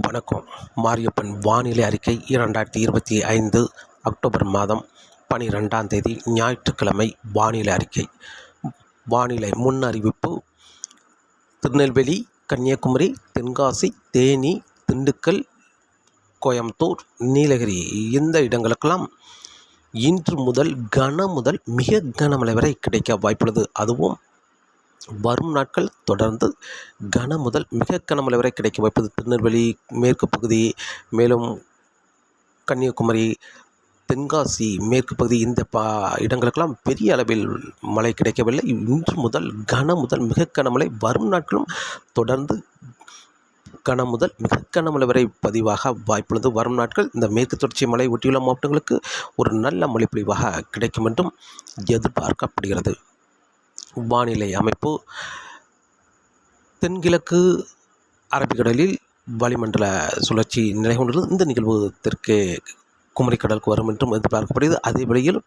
வணக்கம். மாரியப்பன் வானிலை அறிக்கை இரண்டாயிரத்தி இருபத்தி ஐந்து அக்டோபர் மாதம் பனிரெண்டாம் தேதி ஞாயிற்றுக்கிழமை வானிலை அறிக்கை. வானிலை முன் அறிவிப்பு திருநெல்வேலி கன்னியாகுமரி தென்காசி தேனி திண்டுக்கல் கோயம்புத்தூர் நீலகிரி இந்த இடங்களுக்கெல்லாம் இன்று முதல் கன முதல் மிக கனமழை வரை கிடைக்க வாய்ப்புள்ளது. அதுவும் வரும் நாட்கள் தொடர்ந்து கன முதல் மிக கனமழை வரை கிடைக்க வாய்ப்பு. திருநெல்வேலி மேற்கு பகுதி மேலும் கன்னியாகுமரி தென்காசி மேற்கு பகுதி இந்த பா இடங்களுக்கெல்லாம் பெரிய அளவில் மழை கிடைக்கவில்லை. இன்று முதல் கன முதல் மிக கனமழை வரும் நாட்களும் தொடர்ந்து கன முதல் மிக கனமழை வரை பதிவாக வாய்ப்புள்ளது. வரும் நாட்கள் இந்த மேற்கு தொடர்ச்சி மலை ஒட்டியுள்ள மாவட்டங்களுக்கு ஒரு நல்ல மழை பொழிவாக கிடைக்கும் என்றும் எதிர்பார்க்கப்படுகிறது. வானிலை அமைப்பு தென்கிழக்கு அரபிக்கடலில் வளிமண்டல சுழற்சி நிலை கொண்டுள்ளது இந்த நிகழ்வு தெற்கே குமரிக்கடலுக்கு வரும் என்றும் எதிர்பார்க்கப்படுகிறது. அதே வேளையில்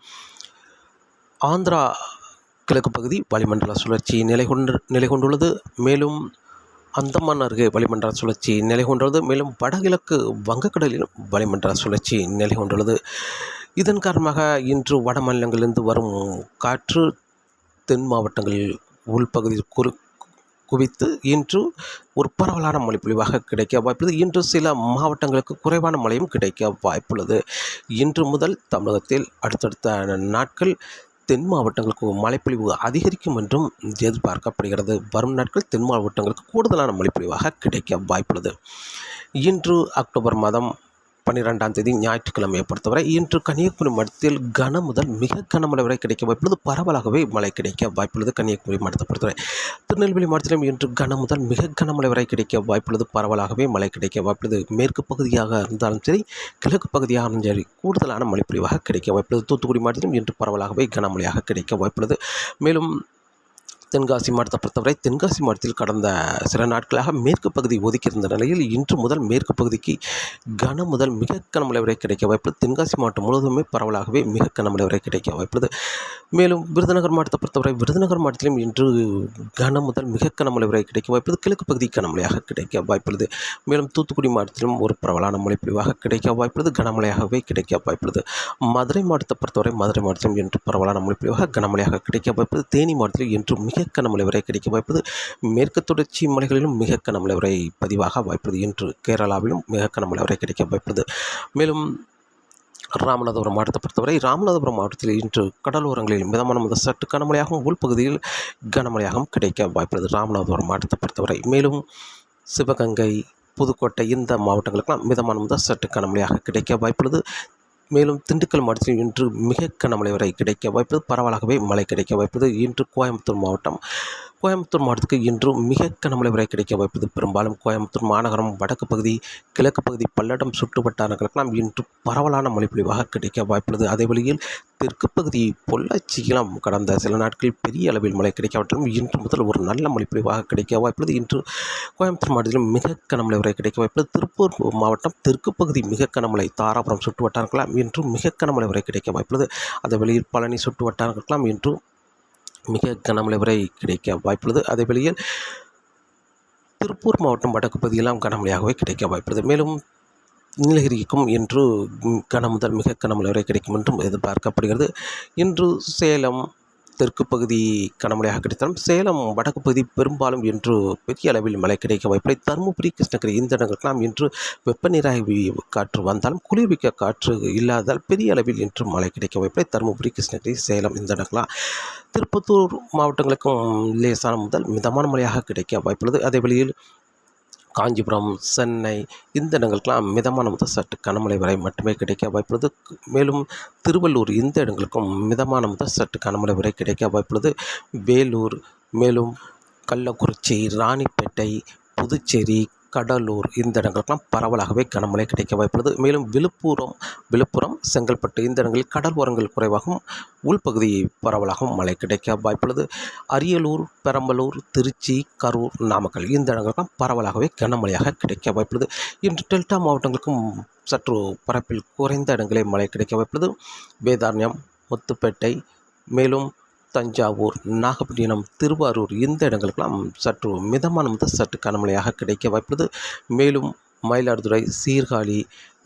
ஆந்திரா கிழக்கு பகுதி வளிமண்டல சுழற்சி நிலை கொண்டு நிலை கொண்டுள்ளது. மேலும் அந்தமான் அருகே வளிமண்டல சுழற்சி நிலை கொண்டுள்ளது. மேலும் வடகிழக்கு வங்கக்கடலிலும் வளிமண்டல சுழற்சி நிலை கொண்டுள்ளது. இதன் காரணமாக இன்று வட மாநிலங்களிலிருந்து வரும் காற்று தென் மாவட்டங்களில் உள்பகுதியில் குறு குவித்து இன்று ஒரு பரவலான மழை பொழிவாக கிடைக்க வாய்ப்புள்ளது. இன்று சில மாவட்டங்களுக்கு குறைவான மழையும் கிடைக்க வாய்ப்புள்ளது. இன்று முதல் தமிழகத்தில் அடுத்தடுத்த நாட்கள் தென் மாவட்டங்களுக்கு மழைப்பொழிவு அதிகரிக்கும் என்றும் எதிர்பார்க்கப்படுகிறது. வரும் நாட்கள் தென் மாவட்டங்களுக்கு கூடுதலான மழைப்பொழிவாக கிடைக்க வாய்ப்புள்ளது. இன்று அக்டோபர் மாதம் பன்னிரெண்டாம் தேதி ஞாயிற்றுக்கிழமையை பொறுத்தவரை இன்று கன்னியாகுமரி மாவட்டத்தில் கன முதல் மிக கனமழை வரை கிடைக்க வாய்ப்புள்ளது. பரவலாகவே மழை கிடைக்க வாய்ப்புள்ளது கன்னியாகுமரி மாவட்டத்தை பொறுத்தவரை. திருநெல்வேலி மாவட்டத்திலும் இன்று கன முதல் மிக கனமழை வரை கிடைக்க வாய்ப்புள்ளது. பரவலாகவே மழை கிடைக்க வாய்ப்புள்ளது. மேற்கு பகுதியாக இருந்தாலும் சரி கிழக்கு பகுதியாக இருந்தாலும் சரி கூடுதலான மழைப்பொழிவாக கிடைக்க வாய்ப்புள்ளது. தூத்துக்குடி மாவட்டத்திலும் இன்று பரவலாகவே கனமழையாக கிடைக்க வாய்ப்புள்ளது. மேலும் தென்காசி மாவட்டத்தை பொறுத்தவரை தென்காசி மாவட்டத்தில் கடந்த சில நாட்களாக மேற்கு பகுதி ஒதுக்கியிருந்த நிலையில் இன்று முதல் மேற்கு பகுதிக்கு கன முதல் மிக கனமழை வரை கிடைக்க வாய்ப்புள்ளது. தென்காசி மாவட்டம் முழுவதுமே பரவலாகவே மிக கனமழை வரை கிடைக்க வாய்ப்புள்ளது. மேலும் விருதுநகர் மாவட்டத்தை பொறுத்தவரை விருதுநகர் மாவட்டத்திலும் இன்று கன முதல் மிக கனமழை வரை கிடைக்க வாய்ப்புள்ளது. கிழக்கு பகுதி கனமழையாக கிடைக்க வாய்ப்புள்ளது. மேலும் தூத்துக்குடி மாவட்டத்திலும் ஒரு பரவலான மழை கிடைக்க வாய்ப்புள்ளது. கனமழையாகவே கிடைக்க வாய்ப்புள்ளது. மதுரை மாவட்டத்தை பொறுத்தவரை மதுரை மாவட்டத்திலும் இன்று பரவலான மழை கனமழையாக கிடைக்க வாய்ப்புள்ளது. தேனி மாவட்டத்தில் இன்று மிக கனமழை வரை கிடைக்க வாய்ப்பது மேற்கு தொடர்ச்சி மலைகளிலும் மிக கனமழை வரை பதிவாக வாய்ப்பது இன்று கேரளாவிலும் மிக கனமழை வரை கிடைக்க வாய்ப்பது. மேலும் ராமநாதபுரம் மாவட்டத்தை பொறுத்தவரை ராமநாதபுரம் மாவட்டத்தில் இன்று கடலோரங்களில் மிதமான முதல் சற்று கனமழையாகவும் உள்பகுதியில் கனமழையாகவும் கிடைக்க வாய்ப்புள்ளது ராமநாதபுரம் மாவட்டத்தை பொறுத்தவரை. மேலும் சிவகங்கை புதுக்கோட்டை இந்த மாவட்டங்களுக்கெல்லாம் மிதமான முதல் சற்று கனமழையாக கிடைக்க வாய்ப்புள்ளது. மேலும் திண்டுக்கல் மாவட்டத்தில் இன்று மிக கனமழை வரை கிடைக்க வாய்ப்பது பரவலாகவே மழை கிடைக்க வாய்ப்பது இன்று கோயம்புத்தூர் மாவட்டம் கோயம்புத்தூர் மாவட்டத்துக்கு இன்றும் மிக கனமழை வரை கிடைக்க வாய்ப்பது பெரும்பாலும் கோயம்புத்தூர் மாநகரம் வடக்கு பகுதி கிழக்கு பகுதி பல்லடம் சுற்றுவட்டாரங்களுக்கெல்லாம் இன்று பரவலான மழைப்பொழிவாக கிடைக்க வாய்ப்புள்ளது. அதே வழியில் தெற்கு பகுதி பொள்ளாச்சியிலும் கடந்த சில நாட்களில் பெரிய அளவில் மழை கிடைக்காவிட்டாலும் இன்று முதல் ஒரு நல்ல மழைப்பொழிவாக கிடைக்க வாய்ப்புள்ளது. இன்று கோயம்புத்தூர் மாவட்டத்திலும் மிக கனமழை வரை கிடைக்க வாய்ப்புள்ளது. திருப்பூர் மாவட்டம் தெற்கு பகுதி மிக கனமழை தாராபுரம் சுற்று வட்டாரங்களாம் இன்று மிக கனமழை வரை கிடைக்க வாய்ப்புள்ளது. அதே வழியில் பழனி சுற்று வட்டாரங்களுக்கெல்லாம் இன்று மிக கனமழை வரை கிடைக்க வாய்ப்புள்ளது. அதே வேளையில் திருப்பூர் மாவட்டம் வடக்கு பகுதியெல்லாம் கனமழையாகவே கிடைக்க வாய்ப்புள்ளது. மேலும் நீலகிரிக்கும் இன்று கன முதல் மிக கனமழை வரை கிடைக்கும் என்றும் எதிர்பார்க்கப்படுகிறது. இன்று சேலம் தெற்கு பகுதி கனமழையாக கிடைத்தாலும் சேலம் வடக்கு பகுதி பெரும்பாலும் இன்று பெரிய அளவில் மழை கிடைக்க வாய்ப்பில்லை தருமபுரி கிருஷ்ணகிரி இந்த இடங்களுக்கெல்லாம் இன்று வெப்பநிராய்வு காற்று வந்தாலும் குளிர்விக்க காற்று இல்லாததால் பெரிய அளவில் இன்று மழை கிடைக்க வாய்ப்பில்லை தருமபுரி கிருஷ்ணகிரி சேலம் இந்த இடங்களாம் திருப்பத்தூர் மாவட்டங்களுக்கும் லேசான முதல் மிதமான மழையாக கிடைக்க வாய்ப்புள்ளது அதே வழியில் காஞ்சிபுரம் சென்னை இந்த இடங்களுக்கெல்லாம் மிதமான முதல் சற்று கனமழை வரை மட்டுமே கிடைக்க வாய்ப்புள்ளது. மேலும் திருவள்ளூர் இந்த இடங்களுக்கும் மிதமான முதல் சற்று கனமழை வரை கிடைக்க வாய்ப்புள்ளது. வேலூர் மேலும் கள்ளக்குறிச்சி ராணிப்பேட்டை புதுச்சேரி கடலூர் இந்த இடங்களுக்கெல்லாம் பரவலாகவே கனமழை கிடைக்க வாய்ப்புள்ளது. மேலும் விழுப்புரம் விழுப்புரம் செங்கல்பட்டு இந்த இடங்களில் கடல் ஓரங்கள் குறைவாகவும் உள்பகுதி பரவலாகவும் மழை கிடைக்க வாய்ப்புள்ளது. அரியலூர் பெரம்பலூர் திருச்சி கரூர் நாமக்கல் இந்த இடங்களுக்கெல்லாம் பரவலாகவே கனமழையாக கிடைக்க வாய்ப்புள்ளது. இன்று டெல்டா மாவட்டங்களுக்கும் சற்று பரப்பில் குறைந்த இடங்களே மழை கிடைக்க வாய்ப்புள்ளது. வேதாரண்யம் முத்துப்பேட்டை மேலும் தஞ்சாவூர் நாகப்பட்டினம் திருவாரூர் இந்த இடங்களுக்கெல்லாம் சற்று மிதமான முதல் சற்று கனமழையாக கிடைக்க வாய்ப்புள்ளது. மேலும் மயிலாடுதுறை சீர்காழி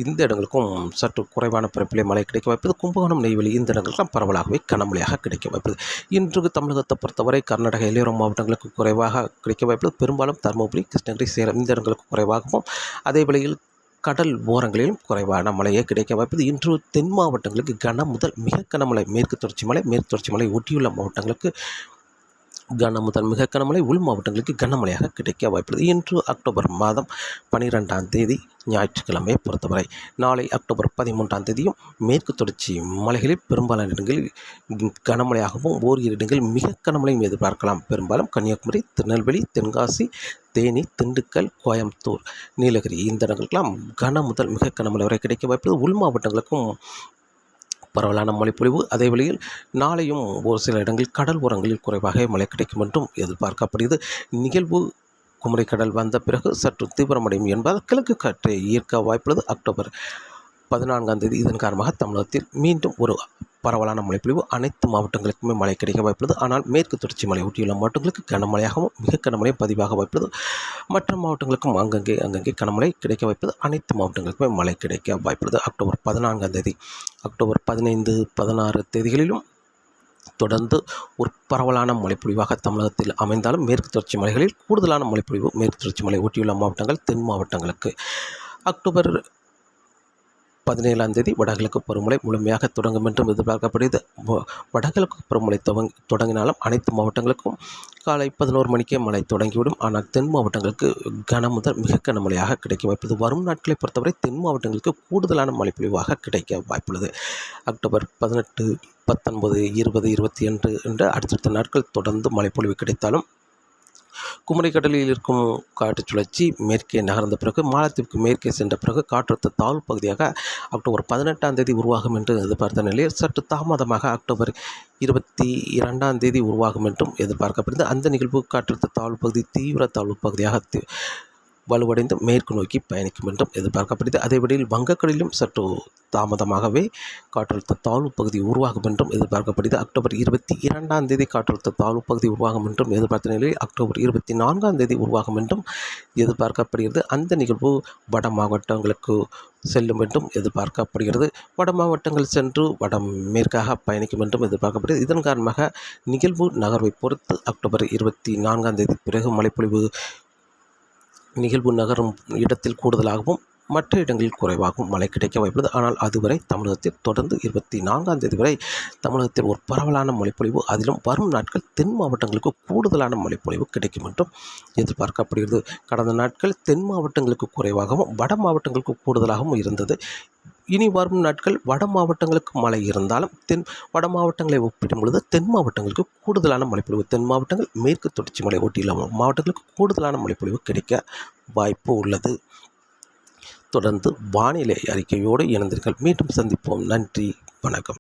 இந்த இடங்களுக்கும் சற்று குறைவான பரப்பிலே மழை கிடைக்க வாய்ப்பது கும்பகோணம் நெய்வேலி இந்த இடங்களுக்கெல்லாம் பரவலாகவே கனமழையாக கிடைக்க வாய்ப்பது இன்று தமிழகத்தை பொறுத்தவரை கர்நாடக எல்லையோர மாவட்டங்களுக்கு குறைவாக கிடைக்க வாய்ப்பது பெரும்பாலும் தருமபுரி கிருஷ்ணகிரி சேலம் இந்த இடங்களுக்கு குறைவாகவும் அதே வேளையில் கடல் ஓரங்களிலும் குறைவான மழையே கிடைக்க வாய்ப்பது. இன்று தென் மாவட்டங்களுக்கு கன முதல் மிக கனமழை மேற்கு தொடர்ச்சி மலை மேற்கு தொடர்ச்சி மலை ஒட்டியுள்ள மாவட்டங்களுக்கு கன முதல் மிக கனமழை உள் மாவட்டங்களுக்கு கனமழையாக கிடைக்க வாய்ப்புள்ளது. இன்று அக்டோபர் மாதம் பனிரெண்டாம் தேதி ஞாயிற்றுக்கிழமை பொறுத்தவரை. நாளை அக்டோபர் பதிமூன்றாம் தேதியும் மேற்கு தொடர்ச்சி மலைகளில் பெரும்பாலான இடங்களில் கனமழையாகவும் ஓரிரு இடங்களில் மிக கனமழையும் எதிர்பார்க்கலாம். பெரும்பாலும் கன்னியாகுமரி திருநெல்வேலி தென்காசி தேனி திண்டுக்கல் கோயம்புத்தூர் நீலகிரி இந்த இடங்களுக்கெல்லாம் கன முதல் மிக கனமழை வரை கிடைக்க வாய்ப்பு உள் மாவட்டங்களுக்கும் பரவலான மழைப்பொழிவு. அதே வழியில் நாளையும் ஒரு சில இடங்களில் கடல் ஓரங்களில் குறைவாக மழை கிடைக்கும் என்றும் எதிர்பார்க்கப்படுகிறது. நிகழ்வு குமரிக்கடல் வந்த பிறகு சற்று தீவிரமடையும் என்பதால் கிழக்கு காற்றை ஈர்க்க வாய்ப்புள்ளது. அக்டோபர் பதினான்காம் தேதி இதன் காரணமாக தமிழகத்தில் மீண்டும் ஒரு பரவலான மழைப்பொழிவு அனைத்து மாவட்டங்களுக்குமே மழை கிடைக்க வாய்ப்புள்ளது. ஆனால் மேற்கு தொடர்ச்சி மலை ஒட்டியுள்ள மாவட்டங்களுக்கு கனமழையாகவும் மிக கனமழையும் பதிவாக வாய்ப்புள்ளது. மற்ற மாவட்டங்களுக்கும் அங்கங்கே அங்கங்கே கனமழை கிடைக்க வாய்ப்பது அனைத்து மாவட்டங்களுக்குமே மழை கிடைக்க வாய்ப்புள்ளது. அக்டோபர் பதினான்காம் தேதி அக்டோபர் பதினைந்து பதினாறு தேதிகளிலும் தொடர்ந்து ஒரு பரவலான மழைப்பொழிவாக தமிழகத்தில் அமைந்தாலும் மேற்கு தொடர்ச்சி மலைகளில் கூடுதலான மழைப்பொழிவு மேற்கு தொடர்ச்சி மலை ஒட்டியுள்ள மாவட்டங்கள் தென் மாவட்டங்களுக்கு அக்டோபர் பதினேழாம் தேதி வடகிழக்கு பருவமழை முழுமையாக தொடங்கும் என்றும் எதிர்பார்க்கப்படுகிறது. வடகிழக்கு பருவமழை துவங்கி தொடங்கினாலும் அனைத்து மாவட்டங்களுக்கும் காலை பதினோரு மணிக்கே மழை தொடங்கிவிடும். ஆனால் தென் மாவட்டங்களுக்கு கன முதல் மிக கனமழையாக கிடைக்க வாய்ப்பு வரும் நாட்களை பொறுத்தவரை தென் மாவட்டங்களுக்கு கூடுதலான மழைப்பொழிவாக கிடைக்க வாய்ப்புள்ளது. அக்டோபர் பதினெட்டு பத்தொன்பது இருபது இருபத்தி ஒன்று என்ற அடுத்தடுத்த நாட்கள் தொடர்ந்து மழைப்பொழிவு கிடைத்தாலும் குமரிக்கடலில் இருக்கும் காற்று சுழற்சி மேற்கே நகர்ந்த பிறகு மாலத்தீவுக்கு மேற்கே சென்ற பிறகு காற்றழுத்த தாழ்வு பகுதியாக அக்டோபர் பதினெட்டாம் தேதி உருவாகும் என்று எதிர்பார்த்த நிலையில் சற்று தாமதமாக அக்டோபர் இருபத்தி இரண்டாம் தேதி உருவாகும் என்றும் எதிர்பார்க்கப்படுகிறது. அந்த நிகழ்வு காற்றழுத்த தாழ்வு பகுதி தீவிர தாழ்வு பகுதியாக வலுவடைந்து மேற்கு நோக்கி பயணிக்கும் என்றும் எதிர்பார்க்கப்படுகிறது. அதேபடியில் வங்கக்கடலிலும் சற்று தாமதமாகவே காற்றழுத்த தாழ்வு பகுதி உருவாகும் என்றும் எதிர்பார்க்கப்படுகிறது. அக்டோபர் இருபத்தி இரண்டாம் தேதி காற்றழுத்த தாழ்வு பகுதி உருவாகும் என்றும் எதிர்பார்த்த நிலையில் அக்டோபர் இருபத்தி நான்காம் தேதி உருவாகும் என்றும் எதிர்பார்க்கப்படுகிறது. அந்த நிகழ்வு வட மாவட்டங்களுக்கு செல்லும் என்றும் எதிர்பார்க்கப்படுகிறது. வட மாவட்டங்கள் சென்று வட மேற்காக பயணிக்கும் என்றும் எதிர்பார்க்கப்படுகிறது. இதன் காரணமாக நிகழ்வு நகர்வை பொறுத்து அக்டோபர் இருபத்தி நான்காம் தேதி பிறகு மழைப்பொழிவு நிகழ்வு நகரும் இடத்தில் கூடுதலாகவும் மற்ற இடங்களில் குறைவாகவும் மழை கிடைக்க வாய்ப்புள்ளது. ஆனால் அதுவரை தமிழகத்தில் தொடர்ந்து இருபத்தி நான்காம் தேதி வரை தமிழகத்தில் ஒரு பரவலான மழைப்பொழிவு அதிலும் வரும் நாட்கள் தென் மாவட்டங்களுக்கு கூடுதலான மழைப்பொழிவு கிடைக்கும் என்றும் எதிர்பார்க்கப்படுகிறது. கடந்த நாட்கள் தென் மாவட்டங்களுக்கு குறைவாகவும் வட மாவட்டங்களுக்கு கூடுதலாகவும் இருந்தது. இனி வரும் நாட்கள் வட மாவட்டங்களுக்கு மழை இருந்தாலும் தென் வட மாவட்டங்களை ஒப்பிடும் பொழுது தென் மாவட்டங்களுக்கு கூடுதலான மழைப்பொழிவு தென் மாவட்டங்கள் மேற்கு தொடர்ச்சி மலை ஒட்டியுள்ள மாவட்டங்களுக்கு கூடுதலான மழைப்பொழிவு கிடைக்க வாய்ப்பு உள்ளது. தொடர்ந்து வானிலை அறிக்கையோடு இணைந்தீர்கள் மீண்டும் சந்திப்போம். நன்றி. வணக்கம்.